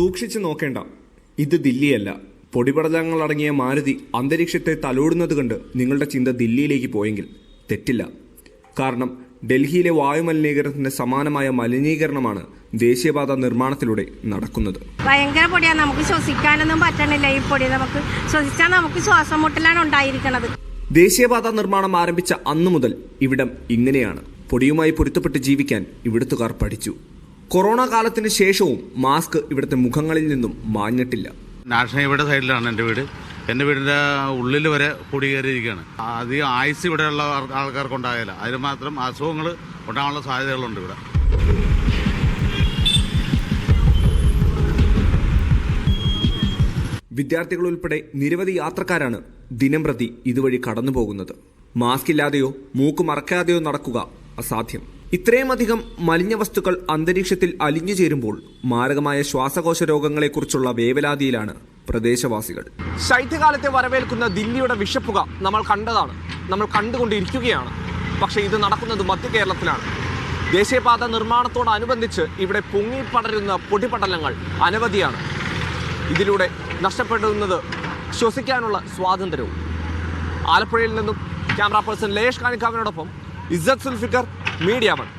സൂക്ഷിച്ചു നോക്കേണ്ട. ഇത് ദില്ലിയല്ല. പൊടിപടലങ്ങൾ അടങ്ങിയ മാരുതി അന്തരീക്ഷത്തെ തലോടുന്നത് കണ്ട് നിങ്ങളുടെ ചിന്ത ദില്ലിയിലേക്ക് പോയെങ്കിൽ തെറ്റില്ല. കാരണം ഡൽഹിയിലെ വായുമലിനീകരണത്തിന് സമാനമായ മലിനീകരണമാണ് ദേശീയപാത നിർമ്മാണത്തിലൂടെ നടക്കുന്നത്. ഭയങ്കര പൊടിയാണ് നമുക്ക് ശ്വസിക്കാനൊന്നും പറ്റണില്ല ഈ പൊടി. നമുക്ക് ശ്വസിച്ചാൽ നമുക്ക് ശ്വാസം മുട്ടലാണ് ഉണ്ടായിരിക്കുന്നത് ദേശീയപാത നിർമ്മാണം ആരംഭിച്ച അന്നു മുതൽ ഇവിടം ഇങ്ങനെയാണ്. പൊടിയുമായി പൊരുത്തപ്പെട്ട് ജീവിക്കാൻ ഇവിടുത്തുകാർ പഠിച്ചു. കൊറോണ കാലത്തിന് ശേഷവും മാസ്ക് ഇവിടുത്തെ മുഖങ്ങളിൽ നിന്നും മാഞ്ഞിട്ടില്ല. നാഷണൽ ഹൈവേയുടെ സൈഡിലാണ് എന്റെ വീട്. എന്റെ വീടിന്റെ ഉള്ളിൽ വരെ കുടിയേറിയിരിക്കുകയാണ് അധികം ആയുസ് ഇവിടെയുള്ള ആൾക്കാർക്ക് ഉണ്ടാകില്ല അതിന് മാത്രം അസുഖങ്ങൾ ഉണ്ടാകാനുള്ള സാധ്യതകളുണ്ട് ഇവിടെ. വിദ്യാർത്ഥികൾ ഉൾപ്പെടെ നിരവധി യാത്രക്കാരാണ് ദിനം പ്രതി ഇതുവഴി കടന്നു പോകുന്നത് മാസ്ക് ഇല്ലാതെയോ മൂക്ക് മറക്കാതെയോ നടക്കുക അസാധ്യം. ഇത്രയുമധികം മലിന വസ്തുക്കൾ അന്തരീക്ഷത്തിൽ അലിഞ്ഞു ചേരുമ്പോൾ മാരകമായ ശ്വാസകോശ രോഗങ്ങളെക്കുറിച്ചുള്ള വേവലാതിയിലാണ് പ്രദേശവാസികൾ. ശൈത്യകാലത്തെ വരവേൽക്കുന്ന ദില്ലിയുടെ വിഷപ്പുക നമ്മൾ കണ്ടതാണ്. നമ്മൾ കണ്ടുകൊണ്ടിരിക്കുകയാണ്. പക്ഷേ ഇത് നടക്കുന്നത് മധ്യ കേരളത്തിലാണ്. ദേശീയപാത നിർമ്മാണത്തോടനുബന്ധിച്ച് ഇവിടെ പൊങ്ങിപ്പടരുന്ന പൊടിപടലങ്ങൾ അനവധിയാണ്. ഇതിലൂടെ നഷ്ടപ്പെടുന്നത് ശ്വസിക്കാനുള്ള സ്വാതന്ത്ര്യവും. ആലപ്പുഴയിൽ നിന്നും ക്യാമറ പേഴ്സൺ ലേഷ് കാണിക്കാവിനോടൊപ്പം ഇസ്സത്ത് സുൽഫിക്കർ മീഡിയ വൺ